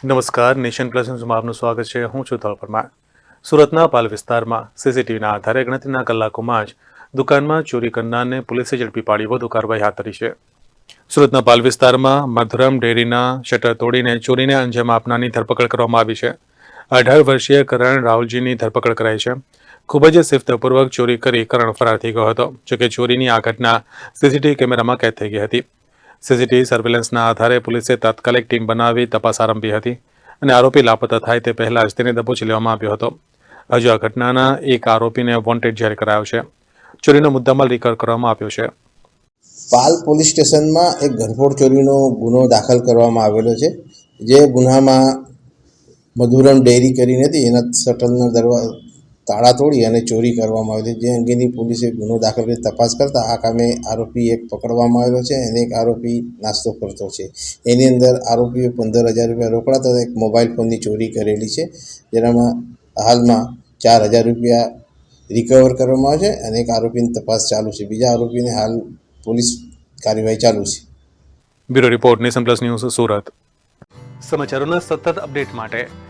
નમસ્કાર, nation plus ન્યૂઝમાં આપનું સ્વાગત છે. હું છું તળ પરમાર. સુરતના પાલ વિસ્તારમાં સીસીટીવીના આધારે ગણતરીના કલાકોમાં જ દુકાનમાં ચોરી કરનારને પોલીસે ઝડપી પાડી, વધુ કાર્યવાહી હાથ ધરી છે. સુરતના પાલ વિસ્તારમાં મધુરમ ડેરીના શટર તોડીને ચોરીને અંજામ આપનારની ધરપકડ કરવામાં આવી છે. અઢાર વર્ષીય કરણ રાહુલજીની ધરપકડ કરાઈ છે. ખૂબ જ સિફ્તપૂર્વક ચોરી કરી કરણ ફરાર થઈ ગયો હતો, જોકે ચોરીની આ ઘટના સીસીટીવી કેમેરામાં કેદ થઈ ગઈ હતી. સીસીટીવી સર્વેલન્સના આધારે પોલીસે તાત્કાલિક ટીમ બનાવી તપાસ આરંભી હતી અને આરોપી લાપતા થાય તે પહેલા જ તેને દબોચી લેવામાં આવ્યો હતો. હજુ આ ઘટનાના એક આરોપીને વોન્ટેડ જાહેર કરાયો છે. ચોરીનો મુદ્દામાલ રિકવર કરવામાં આવ્યો છે. પાલ પોલીસ સ્ટેશનમાં એક ઘરફોડ ચોરીનો ગુનો દાખલ કરવામાં આવેલો છે, જે ગુનામાં મધુરમ ડેરી કરીને હતી. એના શટલના દરવા તાળા તોડી અને ચોરી કરવામાં આવી હતી. જે અંગેની પોલીસે ગુનો દાખલ કરી તપાસ કરતાં આ કામે આરોપી એક પકડવામાં આવેલો છે અને એક આરોપી નાસ્તો કરતો છે. એની અંદર આરોપીએ પંદર હજાર રૂપિયા રોકડા તથા એક મોબાઈલ ફોનની ચોરી કરેલી છે. જેનામાં હાલમાં ચાર હજાર રૂપિયા રિકવર કરવામાં આવે છે અને એક આરોપીની તપાસ ચાલુ છે. બીજા આરોપીને હાલ પોલીસ કાર્યવાહી ચાલુ છે. Bureau report nation plus news Surat. સમાચારોના સતત અપડેટ માટે